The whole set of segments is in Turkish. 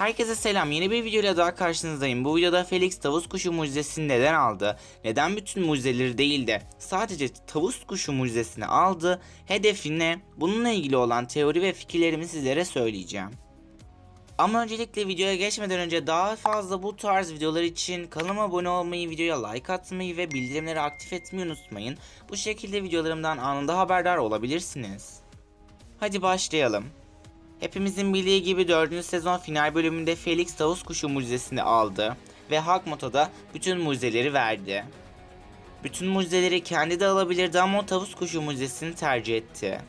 Herkese selam. Yeni bir videoyla daha karşınızdayım. Bu videoda Felix tavus kuşu mucizesini neden aldı? Neden bütün mucizeleri değil de sadece tavus kuşu mucizesini aldı? Hedefi ne? Bununla ilgili olan teori ve fikirlerimi sizlere söyleyeceğim. Ama öncelikle videoya geçmeden önce daha fazla bu tarz videolar için kanalıma abone olmayı, videoya like atmayı ve bildirimleri aktif etmeyi unutmayın. Bu şekilde videolarımdan anında haberdar olabilirsiniz. Hadi başlayalım. Hepimizin bildiği gibi 4. sezon final bölümünde Felix tavus kuşu mucizesini aldı ve Hakmot'a da bütün mucizeleri verdi. Bütün mucizeleri kendi de alabilirdi ama o tavus kuşu mucizesini tercih etti.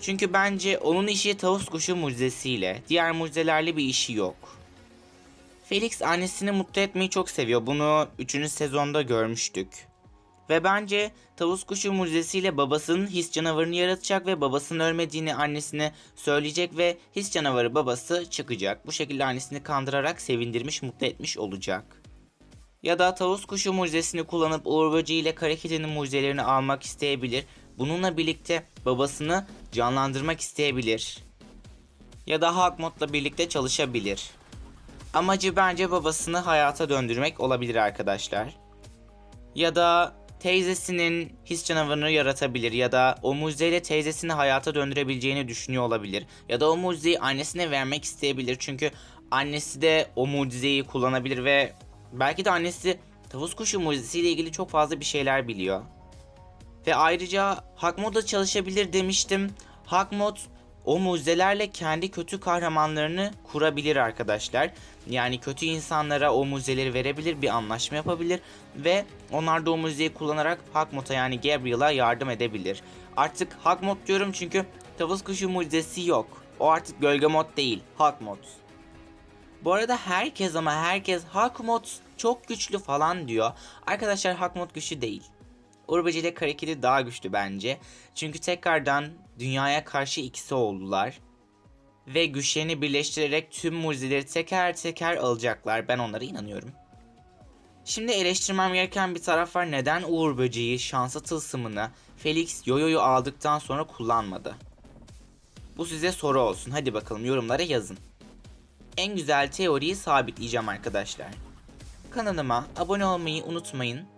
Çünkü bence onun işi tavus kuşu mucizesiyle, diğer mucizelerle bir işi yok. Felix annesini mutlu etmeyi çok seviyor. Bunu 3. sezonda görmüştük. Ve bence tavus kuşu mucizesiyle babasının his canavarını yaratacak ve babasının ölmediğini annesine söyleyecek ve his canavarı babası çıkacak. Bu şekilde annesini kandırarak sevindirmiş, mutlu etmiş olacak. Ya da tavus kuşu mucizesini kullanıp Uğur Böceği ile Kara Kedi'nin mucizelerini almak isteyebilir. Bununla birlikte babasını canlandırmak isteyebilir. Ya da Hakmot'la birlikte çalışabilir. Amacı bence babasını hayata döndürmek olabilir arkadaşlar. Ya da teyzesinin his canavarını yaratabilir ya da o mucizeyle teyzesini hayata döndürebileceğini düşünüyor olabilir. Ya da o mucizeyi annesine vermek isteyebilir çünkü annesi de o mucizeyi kullanabilir ve belki de annesi tavus kuşu mucizesiyle ilgili çok fazla bir şeyler biliyor. Ve ayrıca Hakmod'da çalışabilir demiştim. Hakmod o mucizelerle kendi kötü kahramanlarını kurabilir arkadaşlar. Yani kötü insanlara o mucizeleri verebilir, bir anlaşma yapabilir ve onlar da o mucizeyi kullanarak Hakmod'a yani Gabriel'a yardım edebilir. Artık Hakmod diyorum çünkü tavus kuşu mucizesi yok. O artık gölge mod değil, Hakmod. Bu arada herkes ama herkes Hakmod çok güçlü falan diyor. Arkadaşlar Hakmod güçlü değil. Urbacı ile Karakiri daha güçlü bence. Çünkü tekrardan dünyaya karşı ikisi oldular. Ve güçlerini birleştirerek tüm mucizeleri teker teker alacaklar. Ben onlara inanıyorum. Şimdi eleştirmem gereken bir taraf var. Neden Uğur Böceği şansı tılsımını Felix Yoyo'yu aldıktan sonra kullanmadı? Bu size soru olsun. Hadi bakalım yorumlara yazın. En güzel teoriyi sabitleyeceğim arkadaşlar. Kanalıma abone olmayı unutmayın.